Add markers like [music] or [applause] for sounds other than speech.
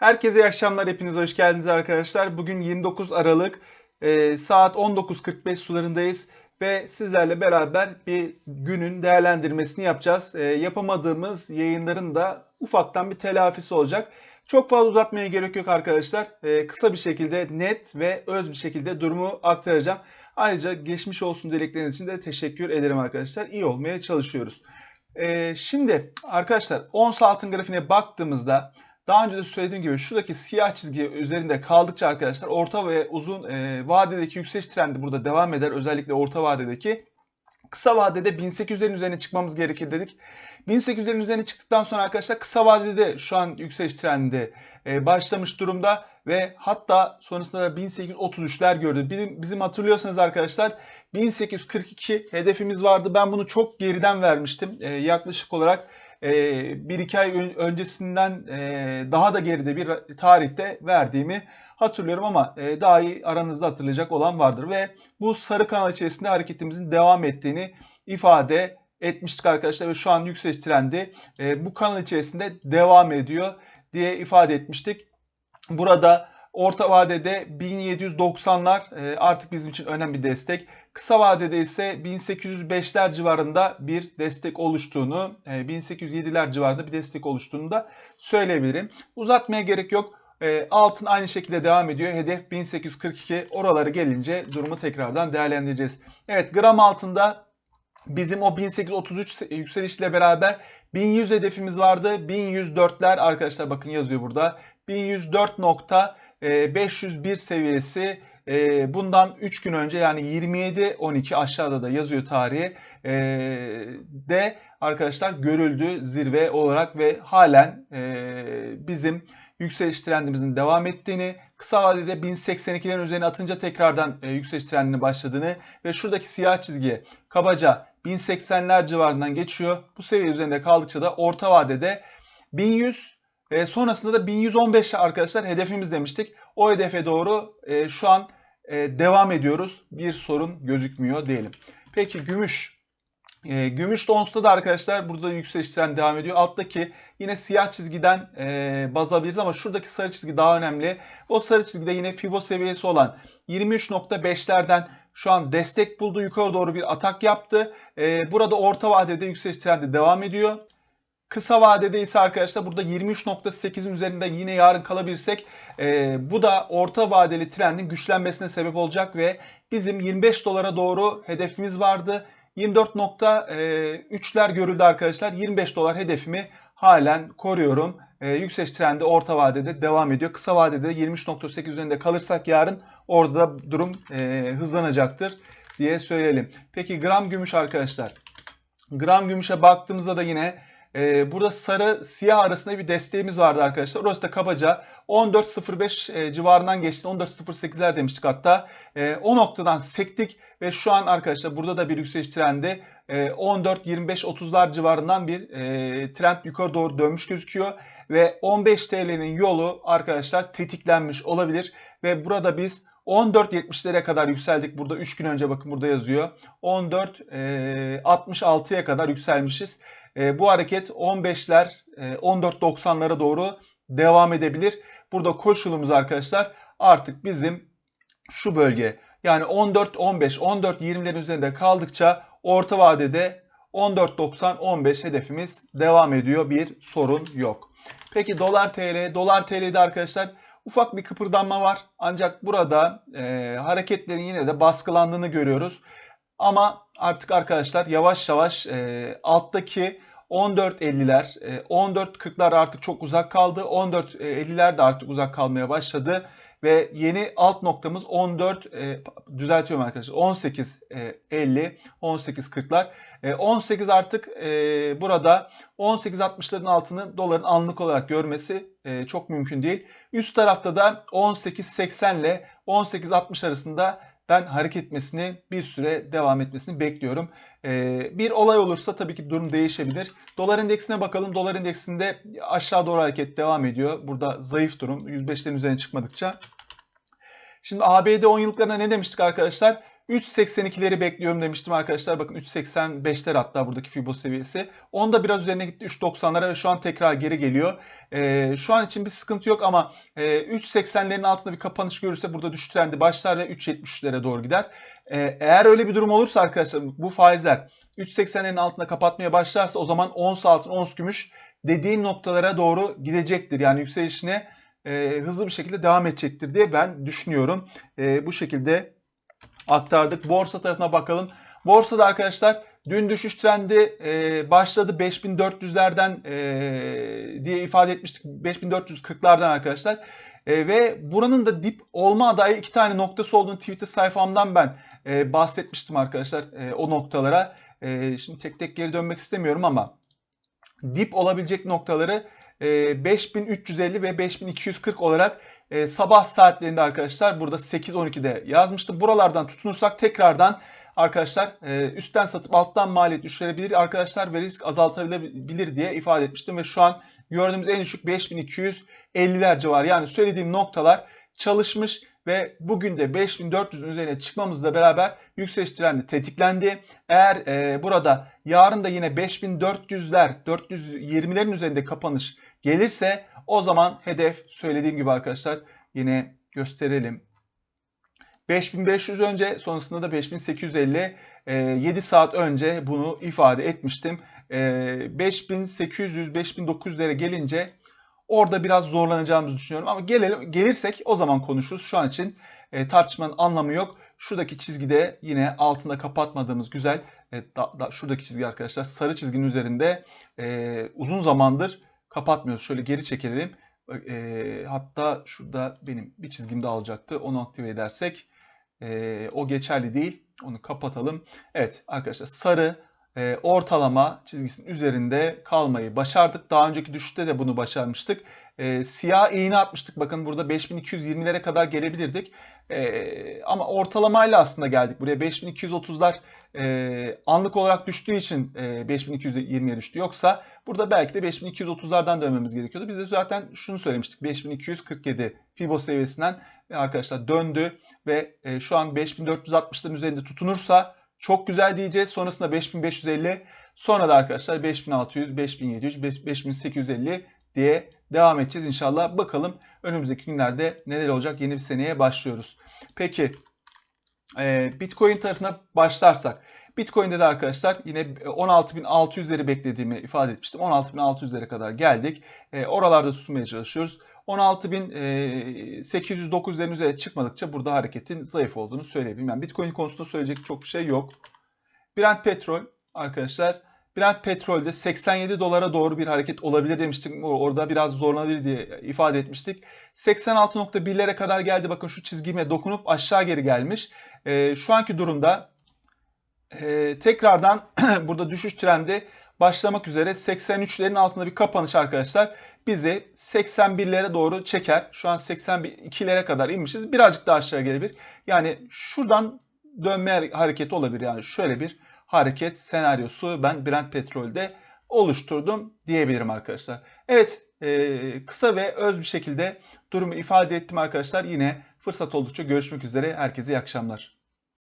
Herkese iyi akşamlar. Hepiniz hoş geldiniz arkadaşlar. Bugün 29 Aralık e, saat 19.45 sularındayız ve sizlerle beraber bir günün değerlendirmesini yapacağız. E, yapamadığımız yayınların da ufaktan bir telafisi olacak. Çok fazla uzatmaya gerek yok arkadaşlar. E, kısa bir şekilde net ve öz bir şekilde durumu aktaracağım. Ayrıca geçmiş olsun dilekleriniz için de teşekkür ederim arkadaşlar. İyi olmaya çalışıyoruz. E, şimdi arkadaşlar 10 altın grafiğine baktığımızda daha önce de söylediğim gibi şuradaki siyah çizgi üzerinde kaldıkça arkadaşlar orta ve uzun e, vadedeki yükseliş trendi burada devam eder. Özellikle orta vadedeki. Kısa vadede 1800'lerin üzerine çıkmamız gerekir dedik. 1800'lerin üzerine çıktıktan sonra arkadaşlar kısa vadede şu an yükseliş trendi e, başlamış durumda ve hatta sonrasında da 1833'ler gördü. Bizim, bizim hatırlıyorsanız arkadaşlar 1842 hedefimiz vardı. Ben bunu çok geriden vermiştim. E, yaklaşık olarak bir iki ay öncesinden e, daha da geride bir tarihte verdiğimi hatırlıyorum ama e, daha iyi aranızda hatırlayacak olan vardır. Ve bu sarı kanal içerisinde hareketimizin devam ettiğini ifade etmiştik arkadaşlar ve şu an yükseliş trendi bu kanal içerisinde devam ediyor diye ifade etmiştik. Burada orta vadede 1790'lar artık bizim için önemli bir destek. Kısa vadede ise 1805'ler civarında bir destek oluştuğunu, 1807'ler e, civarında bir destek oluştuğunu da söyleyebilirim. Uzatmaya gerek yok. E, altın aynı şekilde devam ediyor. Hedef 1842. Oraları gelince durumu tekrardan değerlendireceğiz. Evet gram altında bizim o 1833 yükselişle beraber 1100 hedefimiz vardı. 1104'ler arkadaşlar bakın yazıyor burada. 1104.501 seviyesi e, bundan 3 gün önce yani 27-12 aşağıda da yazıyor tarihi e, de arkadaşlar görüldü zirve olarak ve halen bizim yükseliş trendimizin devam ettiğini, kısa vadede 1082'lerin üzerine atınca tekrardan e, yükseliş trendine başladığını ve şuradaki siyah çizgi kabaca 1080'ler civarından geçiyor. Bu seviye üzerinde kaldıkça da orta vadede 1100 ve sonrasında da 1115 arkadaşlar hedefimiz demiştik. O hedefe doğru e, şu an e, devam ediyoruz. Bir sorun gözükmüyor diyelim. Peki gümüş. E, gümüş onsta da arkadaşlar burada yükseliş trend devam ediyor. Alttaki yine siyah çizgiden e, baz alabiliriz ama şuradaki sarı çizgi daha önemli. O sarı çizgide yine Fibo seviyesi olan 23.5'lerden şu an destek buldu. Yukarı doğru bir atak yaptı. E, burada orta vadede yükseliş trendi devam ediyor. Kısa vadede ise arkadaşlar burada 23.8'in üzerinde yine yarın kalabilirsek e, bu da orta vadeli trendin güçlenmesine sebep olacak ve bizim 25 dolara doğru hedefimiz vardı. 24.3'ler görüldü arkadaşlar. 25 dolar hedefimi halen koruyorum. E, yükseliş trendi orta vadede devam ediyor. Kısa vadede 23.8 üzerinde kalırsak yarın orada da durum e, hızlanacaktır diye söyleyelim. Peki gram gümüş arkadaşlar. Gram gümüşe baktığımızda da yine ee, burada sarı siyah arasında bir desteğimiz vardı arkadaşlar. Orası da kabaca 14.05 e, civarından geçti. 14.08'ler demiştik hatta. E, o noktadan sektik ve şu an arkadaşlar burada da bir yükseliş trendi. E, 14.25-30'lar civarından bir e, trend yukarı doğru dönmüş gözüküyor. Ve 15 TL'nin yolu arkadaşlar tetiklenmiş olabilir. Ve burada biz 14.70'lere kadar yükseldik. Burada 3 gün önce bakın burada yazıyor. 14.66'ya kadar yükselmişiz. E, bu hareket 15'ler, e, 14.90'lara doğru devam edebilir. Burada koşulumuz arkadaşlar artık bizim şu bölge yani 14, 15, 14, 20'lerin üzerinde kaldıkça orta vadede 14.90, 15 hedefimiz devam ediyor. Bir sorun yok. Peki dolar TL, dolar TL'de arkadaşlar ufak bir kıpırdanma var. Ancak burada e, hareketlerin yine de baskılandığını görüyoruz. Ama artık arkadaşlar yavaş yavaş e, alttaki 14.50'ler, e, 14.40'lar artık çok uzak kaldı. 14.50'ler de artık uzak kalmaya başladı. Ve yeni alt noktamız 14, e, düzeltiyorum arkadaşlar, 18.50, 18.40'lar. E, 18 artık e, burada 18.60'ların altını doların anlık olarak görmesi e, çok mümkün değil. Üst tarafta da 18.80 ile 18.60 arasında ben hareket etmesini bir süre devam etmesini bekliyorum. Ee, bir olay olursa tabii ki durum değişebilir. Dolar endeksine bakalım. Dolar endeksinde aşağı doğru hareket devam ediyor. Burada zayıf durum 105'lerin üzerine çıkmadıkça. Şimdi ABD 10 yıllıklarına ne demiştik arkadaşlar? 3.82'leri bekliyorum demiştim arkadaşlar. Bakın 3.85'ler hatta buradaki Fibo seviyesi. Onda biraz üzerine gitti 3.90'lara ve şu an tekrar geri geliyor. Ee, şu an için bir sıkıntı yok ama e, 3.80'lerin altında bir kapanış görürse burada düşüş trendi başlar ve 3.73'lere doğru gider. Ee, eğer öyle bir durum olursa arkadaşlar bu faizler 3.80'lerin altında kapatmaya başlarsa o zaman ons altın, ons gümüş dediğim noktalara doğru gidecektir. Yani yükselişine e, hızlı bir şekilde devam edecektir diye ben düşünüyorum. E, bu şekilde aktardık. Borsa tarafına bakalım. Borsada arkadaşlar dün düşüş trendi e, başladı 5400'lerden e, diye ifade etmiştik. 5440'lardan arkadaşlar. E, ve buranın da dip olma adayı iki tane noktası olduğunu Twitter sayfamdan ben e, bahsetmiştim arkadaşlar e, o noktalara. E, şimdi tek tek geri dönmek istemiyorum ama dip olabilecek noktaları e, 5350 ve 5240 olarak e, sabah saatlerinde arkadaşlar burada 8-12'de yazmıştım. Buralardan tutunursak tekrardan arkadaşlar e, üstten satıp alttan maliyet düşürebilir arkadaşlar ve risk azaltabilir diye ifade etmiştim. Ve şu an gördüğümüz en düşük 5250'ler civarı yani söylediğim noktalar çalışmış ve bugün de 5400'ün üzerine çıkmamızla beraber yükseliş trendi tetiklendi. Eğer e, burada yarın da yine 5400'ler 420'lerin üzerinde kapanış gelirse o zaman hedef söylediğim gibi arkadaşlar yine gösterelim. 5500 önce sonrasında da 5850 e, 7 saat önce bunu ifade etmiştim. E, 5800-5900'lere gelince orada biraz zorlanacağımızı düşünüyorum. Ama gelelim, gelirsek o zaman konuşuruz. Şu an için e, tartışmanın anlamı yok. Şuradaki çizgide yine altında kapatmadığımız güzel e, da, da, şuradaki çizgi arkadaşlar sarı çizginin üzerinde e, uzun zamandır kapatmıyoruz. Şöyle geri çekelim. E, hatta şurada benim bir çizgim daha olacaktı. Onu aktive edersek e, o geçerli değil. Onu kapatalım. Evet arkadaşlar sarı e, ortalama çizgisinin üzerinde kalmayı başardık. Daha önceki düşüşte de bunu başarmıştık. E, siyah iğne atmıştık. Bakın burada 5220'lere kadar gelebilirdik. E, ama ortalamayla aslında geldik. Buraya 5230'lar e, anlık olarak düştüğü için e, 5220'ye düştü. Yoksa burada belki de 5230'lardan dönmemiz gerekiyordu. Biz de zaten şunu söylemiştik. 5247 Fibo seviyesinden arkadaşlar döndü ve e, şu an 5460'ların üzerinde tutunursa çok güzel diyeceğiz. Sonrasında 5550, sonra da arkadaşlar 5600, 5700, 5850 diye devam edeceğiz inşallah. Bakalım önümüzdeki günlerde neler olacak? Yeni bir seneye başlıyoruz. Peki Bitcoin tarafına başlarsak. Bitcoin'de de arkadaşlar yine 16.600'leri beklediğimi ifade etmiştim. 16.600'lere kadar geldik. Oralarda tutmaya çalışıyoruz. 16.809'lerin üzerine çıkmadıkça burada hareketin zayıf olduğunu söyleyebilirim. Yani Bitcoin konusunda söyleyecek çok bir şey yok. Brent petrol arkadaşlar. Brent petrolde 87 dolara doğru bir hareket olabilir demiştik. Orada biraz zorlanabilir diye ifade etmiştik. 86.1'lere kadar geldi. Bakın şu çizgime dokunup aşağı geri gelmiş. E, şu anki durumda e, tekrardan [clears throat] burada düşüş trendi başlamak üzere 83'lerin altında bir kapanış arkadaşlar bizi 81'lere doğru çeker. Şu an 82'lere kadar inmişiz. Birazcık daha aşağı gelebilir. Yani şuradan dönme hareketi olabilir. Yani şöyle bir hareket senaryosu ben Brent Petrol'de oluşturdum diyebilirim arkadaşlar. Evet e, kısa ve öz bir şekilde durumu ifade ettim arkadaşlar. Yine fırsat oldukça görüşmek üzere. Herkese iyi akşamlar.